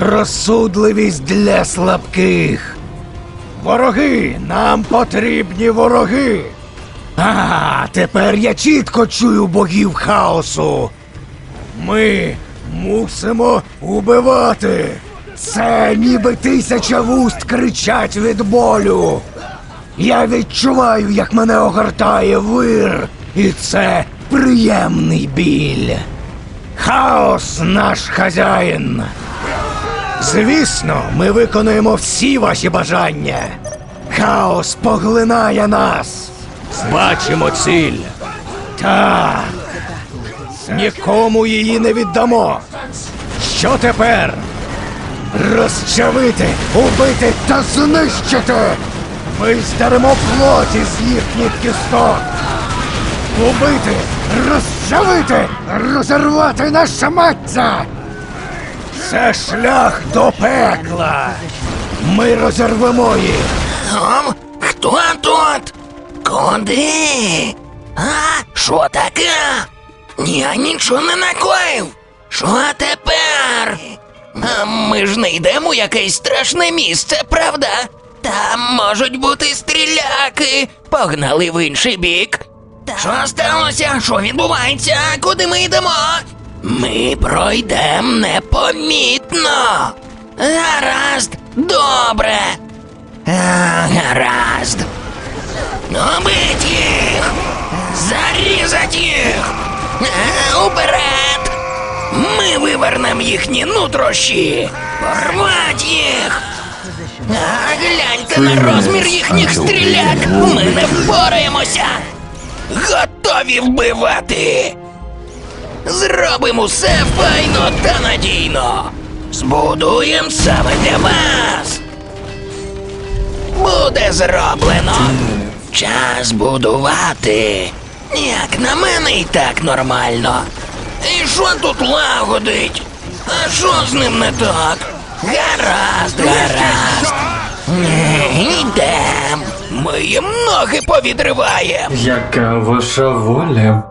Розсудливість для слабких. Вороги, нам потрібні вороги. А, тепер я чітко чую богів хаосу. Ми мусимо убивати. Це ніби тисяча вуст кричать від болю. Я відчуваю, як мене огортає вир, і це приємний біль. Хаос наш хазяїн. Звісно, ми виконуємо всі ваші бажання. Хаос поглинає нас. Бачимо ціль. Так. Нікому її не віддамо. Що тепер? Розчавити, убити та знищити. Ми здаримо плоті з їхніх кісток. Убити, розчавити, розірвати на шмаття. Це шлях до пекла. Ми розірвемо їх. Ом, хто тут? Куди? А? Що таке? Я нічого не накоїв. Що тепер? А ми ж не йдемо у якесь страшне місце, правда? Там можуть бути стріляки. Погнали в інший бік. Що сталося? Що відбувається? Куди ми йдемо? Ми пройдемо непомітно. Гаразд, добре. А, гаразд. Убить їх! Зарізать їх! А, уперед! Ми вивернемо їхні нутрощі! Порвать їх! А, гляньте на розмір їхніх стріляк! Ми не впораємося! Готові вбивати! Зробимо усе файно та надійно! Збудуємо саме для вас! Буде зроблено. Час будувати. Як на мене і так нормально. І що тут лагодить? А що з ним не так? Гаразд, гаразд. Йдем. Ми їм ноги повідриваємо. Яка ваша воля?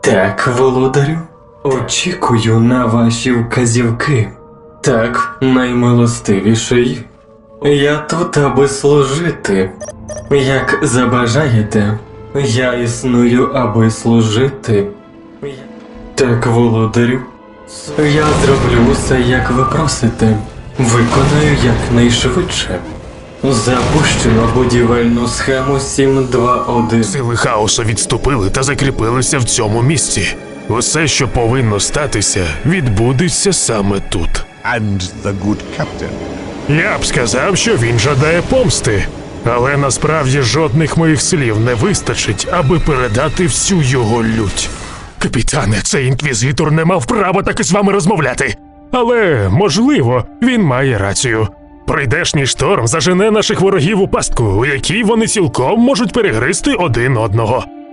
Так, володарю. Очікую на ваші вказівки. Так, наймилостивіший. Я тут, аби служити. Як забажаєте, я існую, аби служити. Так, володарю. Я зроблю усе, як ви просите. Виконаю якнайшвидше. Запущено будівельну схему 721. Сили хаосу відступили та закріпилися в цьому місці. Усе, що повинно статися, відбудеться саме тут. and the good captain. Я б сказав, що він жадає помсти, але насправді жодних моїх слів не вистачить, аби передати всю його лють. Капітане, цей інквізитор не мав права так із вами розмовляти. Але, можливо, він має рацію. Прийдешній шторм зажене наших ворогів у пастку, у якій вони цілком можуть перегризти один одного.